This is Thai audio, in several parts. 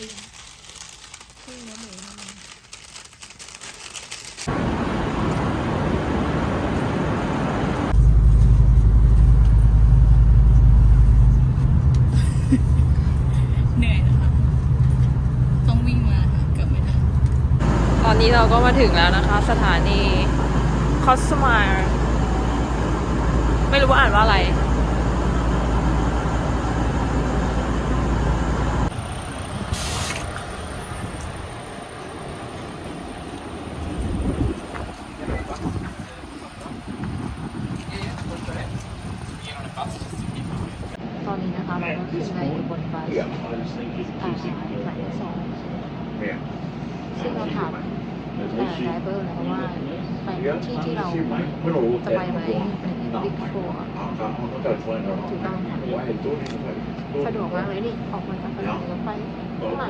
ปิ้งปิ้งเนื้อหมูทำไมเหนื่อยนะคะต้องวิ่งมาเกือบไม่ทันตอนนี้เราก็มาถึงแล้วนะคะ สถานีคอสมาไม่รู้ว่าอ่านว่าอะไร ตอนนี้นะคะเราก็ขึ้นได้อยู่บนบัสอ่าหมายเลขสองซึ่งเราถามแต่ไดร เวอร์นะคะว่าไปที่ที่เราจะไปไหมเป็นบิ๊กโฟร์ถูกต้องสะดวกมากเลยนี่ออกมาจากสถานีรถไฟข้างหลัง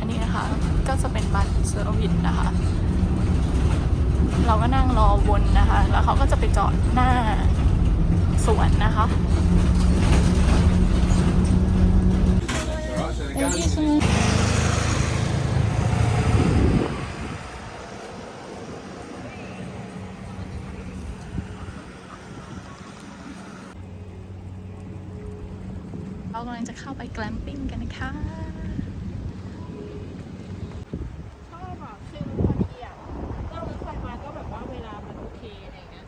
อันนี้นะคะก็จะเป็นบัตรเซอร์วิสนะคะ เราก็นั่งรอบนนะคะ แล้วเขาก็จะไปจอดหน้าสวนนะคะ Thank you so much. เรากำลังจะเข้าไปแกลมปิ้งกันนะ คะชอบอะคือพอดีอะนั่งรถไฟมาก็แบบว่าเวลามันโอเคอะไรเงี้ย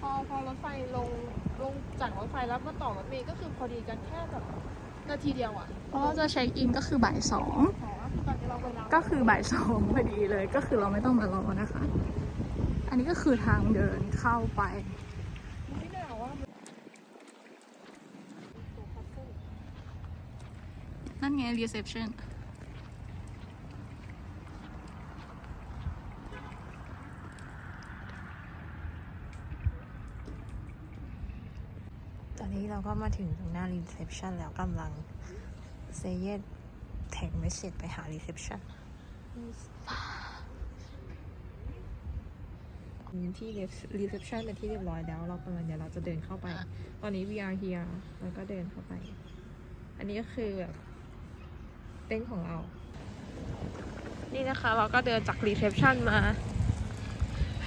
พอพอรถไฟลงลงจากรถไฟแล้วมาต่อรถเมล์ก็คือพอดีกันแค่แบบนาทีเดียวอะเพราะว่าจะเช็คอินก็คือบ่ายสองขอตอนนี้เราเวลาก็คือบ่ายสองพอดีเลยก็คือเราไม่ต้องมารอนะคะ อันนี้ก็คือทางเดินเข้าไป ไม่ได้เอาว่ามันตัวคัสเซิล นั่นไง reception ตอนนี้เราก็มาถึงตรงหน้ารีเซพชันแล้วกำลังเซเยสแท็กเมสเซจไปหารีเซพชันที่รีเซพชันเป็นที่เรียบร้อยแล้ว เรากำลังเดี๋ยวเราจะเดินเข้าไป ตอนนี้ we are here แล้วก็เดินเข้าไป อันนี้ก็คือแบบ เต็นท์ของเรา นี่นะคะเราก็เดินจากรีเซพชันมา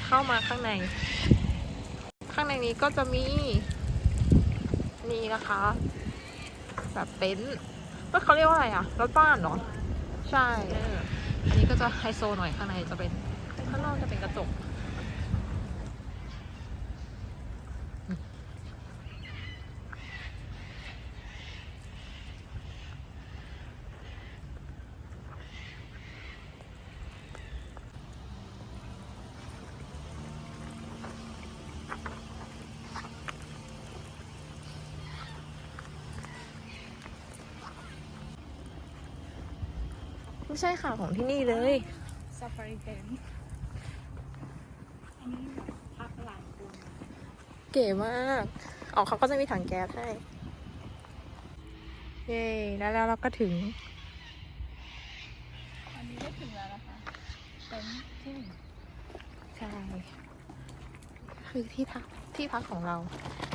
เข้ามาข้างใน ข้างในนี้ก็จะมี นี่นะคะ แบบเต็นท์ว่าเขาเรียกว่าอะไรอะรถบ้านเหรอใช่ อันนี้ก็จะไฮโซหน่อยข้างในจะเป็น ข้างนอกจะเป็นกระจก ไม่ใช่ค่ะของที่นี่เลยซาฟารีเต็นอันนี้พักหลายคนเก๋มากอ๋อเขาก็จะมีถังแก๊สให้ เย้แล้วแล้วเราก็ถึง อันนี้ได้ถึงแล้วนะคะเต็นท์ที่หนึ่งใช่ คือที่พักที่พักของเรา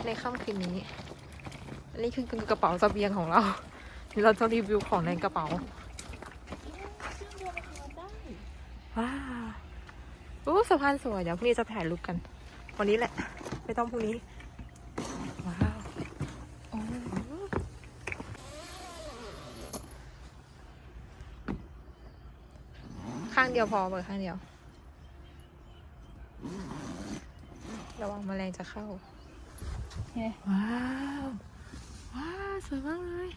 ในค่ำคืนนี้อันนี้คือกระเป๋าเสบียงของเรา เราจะรีวิวของในกระเป๋า ว้าวอู้สะพานสวย เดี๋ยวพรุ่งนี้จะถ่ายรูปกัน วันนี้แหละ ไม่ต้องพรุ่งนี้ ว้าวโอ้ข้างเดียวพอเปิดข้างเดียว ระวังแมลงจะเข้า ว้าว ว้าว สวยมากเลย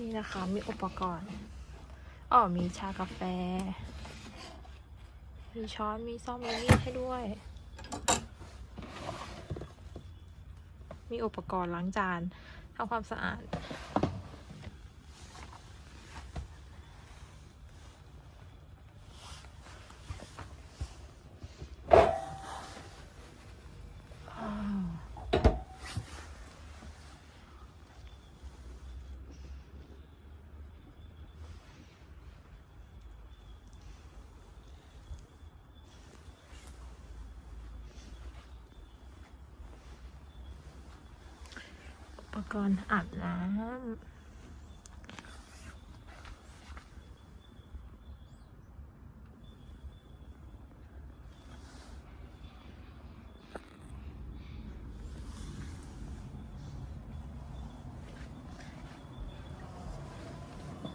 นี่นะคะมีอุปกรณ์อ๋อมีชากาแฟ มีช้อนมีซ่อมมีมีดให้ด้วย มีอุปกรณ์ล้างจานทำความสะอาด กรณ์อาบน้ำ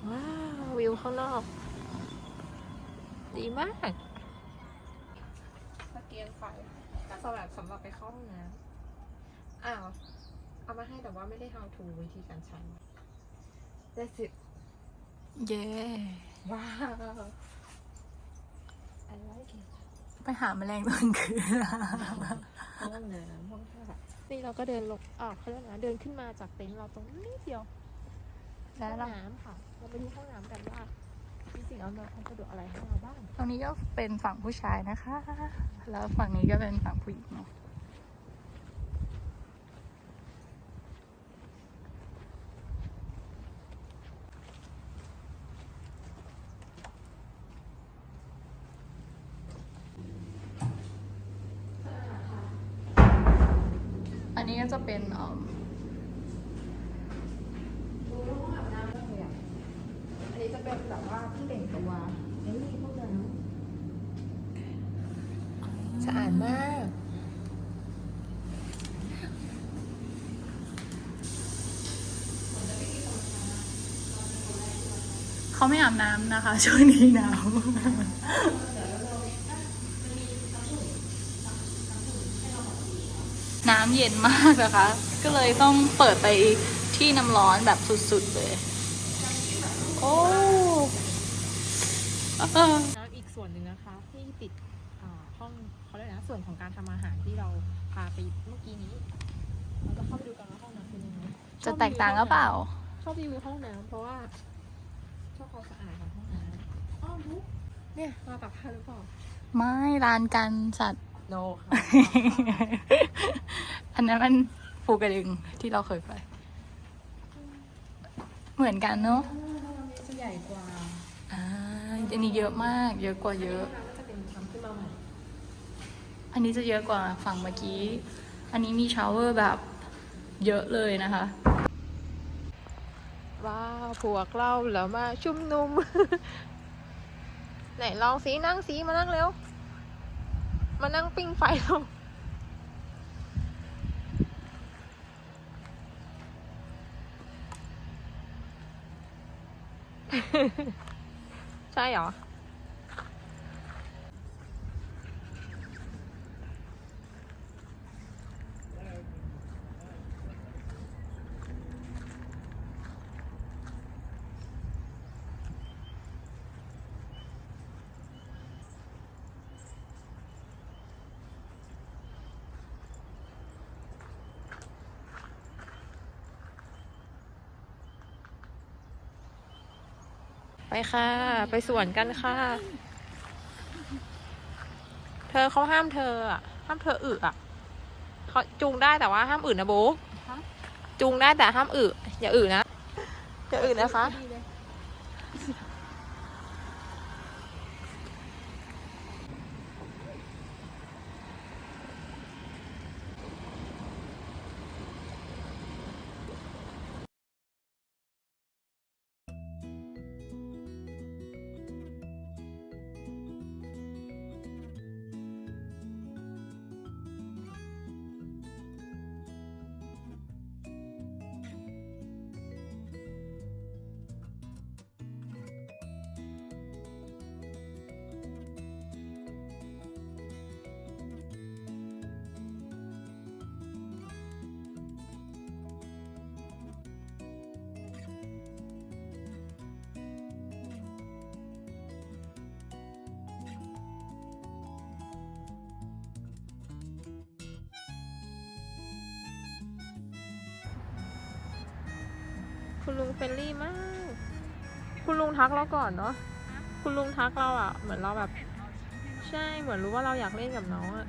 ว้าววิวข้างนอก ดีมากตะเกียงไฟสำหรับสำหรับไปเข้าห้องน้ำอ้าว เอามาให้แต่ว่าไม่ได้ how to วิธีการใช้ That's it เย้ว้าว I like it ไปหาแมลงตอนคืนห้องน้ำห้องท่านี่เราก็เดินลงอ่าวเขาเรียกนะเดินขึ้นมาจากเต็นท์เราตรงนี้เดียวแล้วห้องเราน้ำค่ะ เราไปดูห้องน้ำกันว่ามีสิ่งอำนวยความสะดวกอะไรให้เราบ้าง ตรงนี้ก็เป็นฝั่งผู้ชายนะคะ แล้วฝั่งนี้ก็เป็นฝั่งผู้หญิงเนาะ จะเป็นเอ่อดูห้องอาบน้ำเลยอะอันนี้จะเป็นแบบว่าที่แต่งตัวไอ้นี่ห้องน้ำสะอาดมาก เขาไม่อาบน้ำนะคะ ช่วงนี้หนาว น้ำเย็นมากนะคะ ก็เลยต้องเปิดไปที่น้ำร้อนแบบสุดๆเลย โอ้เออน้ำอีกส่วนหนึ่งนะคะที่ติดอ่าห้องเขาเรียกอะไรนะส่วนของการทำอาหารที่เราพาไปเมื่อกี้นี้เราจะเข้าไปดูกันว่าห้องน้ำเป็นยังไงจะแตกต่างหรือเปล่า ชอบรีวิวห้องน้ำเพราะว่าชอบความสะอาดของห้องน้ำอ้าวรู้เนี่ยมาตักผ้าหรือเปล่าไม่ลานการสัตว์ โนค่ะอันนั้นมันภูกระดึงที่เราเคยไป เหมือนกันเนาะจะใหญ่กว่าอ่าอันนี้เยอะมาก เยอะกว่าเยอะห้องน้ำก็จะเป็นทำขึ้นมาใหม่อันนี้จะเยอะกว่าฝั่งเมื่อกี้ อันนี้มีชาวเวอร์แบบเยอะเลยนะคะ ว้าวพวกเราแล้วมาชุมนุม ไหนลองสีนั่งสีมานั่งเร็ว มานั่งปิ้งไฟเราใช่เหรอ ไปค่ะ ไปสวนกันค่ะ เธอเขาห้ามเธออะ ห้ามเธออึอะเขาจูงได้แต่ว่าห้ามอึนะโบ๊กฮะจูงได้แต่ห้ามอึอย่าอึนะอย่าอึนะคะ ลุงเฟรนลี่มาก คุณลุงทักเราก่อนเนาะ คุณลุงทักเราอะ เหมือนเราแบบ ใช่ เหมือนรู้ว่าเราอยากเล่นกับน้องอะ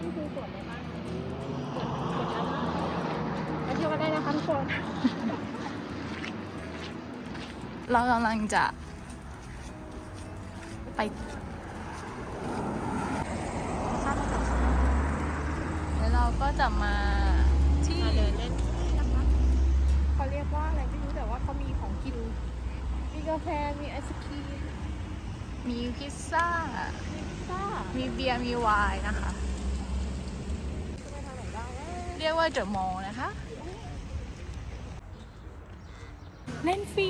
นี่คือสวนในบ้านสวนสวนนั้นมาเที่ยวกันได้นะคะทุกคนเรากำลังจะไปแล้วเราก็ จะมาที่มาเดินเล่นที่นี่นะคะเขาเรียกว่าอะไรไม่รู้แต่ว่าเขามีของกิน มีกาแฟ มีไอศครีม มีพิซซ่า มีพิซซ่า มีเบียร์ มีไวน์นะคะ จะไปทางไหนบ้างนะเรียกว่าเดอะมอลล์นะคะ เล่นฟรี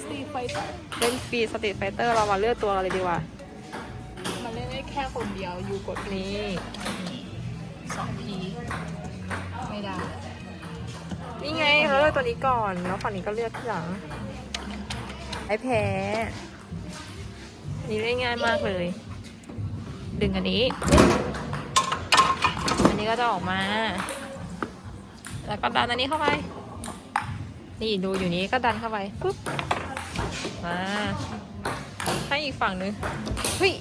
สตรีไฟเตอร์เล่นฟรีสตรีทไฟเตอร์เรามาเลือกตัวกันเลยดีกว่ามันเล่นได้แค่คนเดียว อยู่กดนี่ สองพีไม่ได้ นี่ไงเราเลือกตัวนี้ก่อน แล้วฝั่งนี้ก็เลือกทีหลัง ไอ้แพ้อันนี่ได้ง่ายมากเลย ดึงอันนี้ อันนี้ก็จะออกมา แล้วก็ดันอันนี้เข้าไป นี่ดูอยู่นี้ก็ดันเข้าไปปุ๊บ มา ให้อีกฝั่งนึงเฮ้ย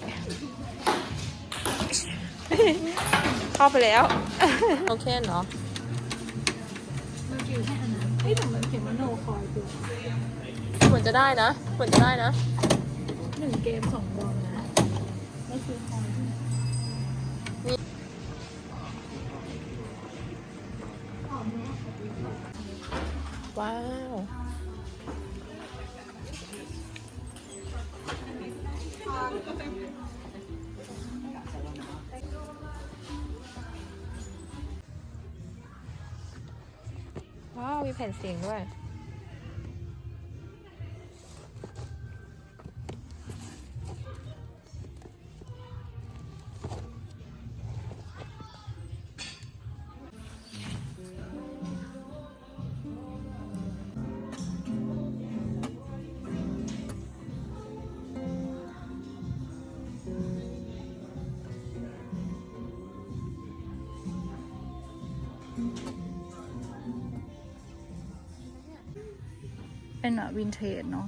เข้าไปแล้ว โอเคเนาะมันอยู่แค่อันนั้นเฮ้ยแต่มันเขียนว่าโนคอยตัวเหมือนจะได้นะ เหมือนจะได้นะหนึ่งเกมสองบอลนะไม่คือคอยที่ว้าว ผ่นเสียงด้วย เป็นแบบวินเทจเนาะ